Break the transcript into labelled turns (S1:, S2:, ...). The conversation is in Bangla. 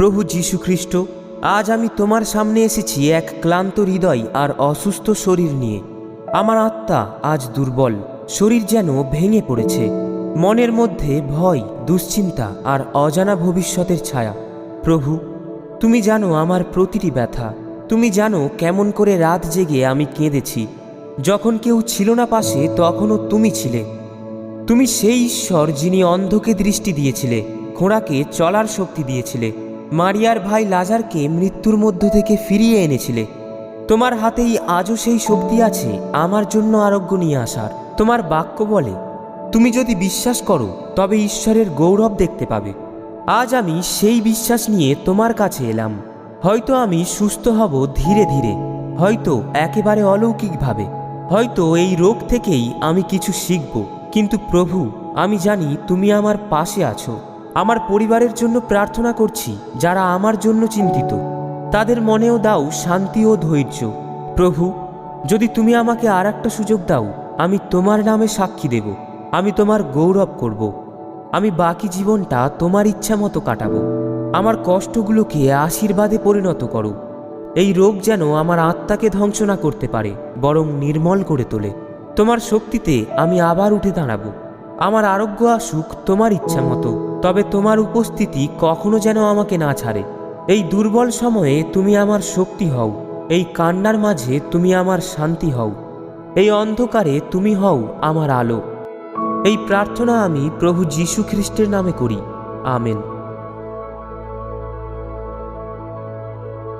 S1: প্রভু যীশু খ্রিস্ট আজ আমি তোমার সামনে এসেছি এক ক্লান্ত হৃদয় আর অসুস্থ শরীর নিয়ে। আমার আত্মা আজ দুর্বল, শরীর যেন ভেঙে পড়েছে। মনের মধ্যে ভয়, দুশ্চিন্তা আর অজানা ভবিষ্যতের ছায়া। প্রভু, তুমি জানো আমার প্রতিটি ব্যথা। তুমি জানো কেমন করে রাত জেগে আমি কেঁদেছি। যখন কেউ ছিল না পাশে, তখনও তুমি ছিলে। তুমি সেই ঈশ্বর যিনি অন্ধকে দৃষ্টি দিয়েছিলে, ঘোড়াকে চলার শক্তি দিয়েছিলে। মারিয়ার ভাই লাজারকে মৃত্যুর মধ্য থেকে ফিরিয়ে এনেছিলে। তোমার হাতেই আজও সেই শক্তি আছে, আমার জন্য আরোগ্য নিয়ে আসার। তোমার বাক্য বলে, তুমি যদি বিশ্বাস করো, তবে ঈশ্বরের গৌরব দেখতে পাবে। আজ আমি সেই বিশ্বাস নিয়ে তোমার কাছে এলাম। হয়তো আমি সুস্থ হব ধীরে ধীরে, হয়তো একেবারে অলৌকিকভাবে, হয়তো এই রোগ থেকেই আমি কিছু শিখব। কিন্তু প্রভু, আমি জানি তুমি আমার পাশে আছো। আমার পরিবারের জন্য প্রার্থনা করছি, যারা আমার জন্য চিন্তিত। তাদের মনেও দাও শান্তি ও ধৈর্য। প্রভু, যদি তুমি আমাকে আর একটা সুযোগ দাও, আমি তোমার নামে সাক্ষী দেব। আমি তোমার গৌরব করব। আমি বাকি জীবনটা তোমার ইচ্ছা মতো কাটাবো। আমার কষ্টগুলোকে আশীর্বাদে পরিণত করো। এই রোগ যেন আমার আত্মাকে ধ্বংস না করতে পারে, বরং নির্মল করে তোলে। তোমার শক্তিতে আমি আবার উঠে দাঁড়াবো। আমার আরোগ্য আসুক তোমার ইচ্ছা মতো, তবে তোমার উপস্থিতি কখনো যেন আমাকে না ছাড়ে। এই দুর্বল সময়ে তুমি আমার শক্তি হও, এই কান্নার মাঝে তুমি আমার শান্তি হও, এই অন্ধকারে তুমি হও আমার আলো। এই প্রার্থনা আমি প্রভু যীশু খ্রিস্টের নামে করি, আমেন।